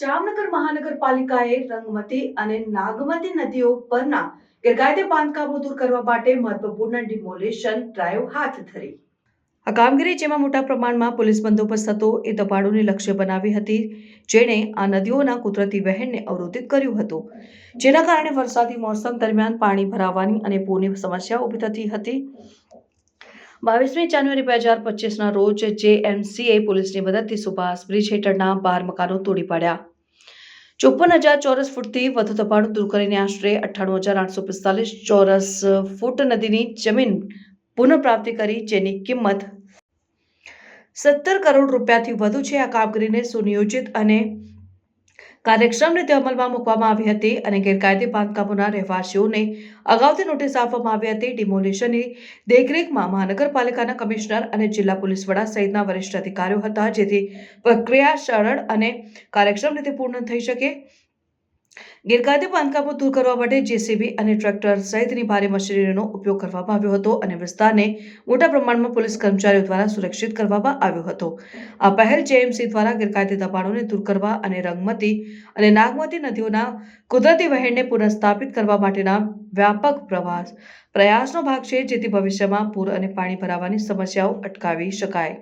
જામનગર મહાનગરપાલિકાએ રંગમતી અને નાગમતી નદીઓ પરના ગેરકાયદે બાંધકામો દૂર કરવા માટે મહત્વપૂર્ણ ડિમોલેશન ડ્રાઈવ હાથ ધરી. આ કામગીરી, જેમાં મોટા પ્રમાણમાં પોલીસ બંદોબસ્ત હતો, એ દબાણોને લક્ષ્ય બનાવી હતી, જેણે આ નદીઓના કુદરતી વહેણને અવરોધિત કર્યું હતું. જેના કારણે વરસાદી મોસમ દરમિયાન પાણી ભરાવાની અને પૂરની સમસ્યા ઊભી થતી હતી. બાવીસમી જાન્યુઆરી બે હજાર પચીસના રોજ જેએમસીએ પોલીસની મદદથી સુભાષ બ્રિજ હેઠળના બાર મકાનો તોડી પાડ્યા. ચોપન હજાર ચોરસ ફૂટથી વધુ દબાણો દૂર કરીને આશરે અઠ્ઠાણું હજાર આઠસો પિસ્તાલીસ ચોરસ ફૂટ નદીની જમીન પુનઃપ્રાપ્તિ કરી, જેની કિંમત સત્તર કરોડ રૂપિયાથી વધુ છે. આ કામગીરીને સુનિયોજિત અને કાર્યક્ષમ રીતે અમલમાં મૂકવામાં આવી હતી અને ગેરકાયદે બાંધકામોના રહેવાસીઓને અગાઉથી નોટિસ આપવામાં આવી હતી. ડિમોલિશનની દેખરેખમાં મહાનગરપાલિકાના કમિશનર અને જિલ્લા પોલીસ વડા સહિતના વરિષ્ઠ અધિકારીઓ હતા, જેથી પ્રક્રિયા સરળ અને કાર્યક્ષમ રીતે પૂર્ણ થઈ શકે. ગેરકાયદે બાંધકામો દૂર કરવા માટે જેસીબી અને ટ્રેક્ટર સહિતની ભારે મશીનરીનો ઉપયોગ કરવામાં આવ્યો હતો અને વિસ્તારને મોટા પ્રમાણમાં પોલીસ કર્મચારીઓ દ્વારા સુરક્ષિત કરવામાં આવ્યો હતો. આ પહેલ જેએમસી દ્વારા ગેરકાયદે દબાણોને દૂર કરવા અને રંગમતી અને નાગમતી નદીઓના કુદરતી વહેણને પુનઃસ્થાપિત કરવા માટેના વ્યાપક પ્રવાસ પ્રયાસનો ભાગ છે, જેથી ભવિષ્યમાં પૂર અને પાણી ભરાવાની સમસ્યાઓ અટકાવી શકાય.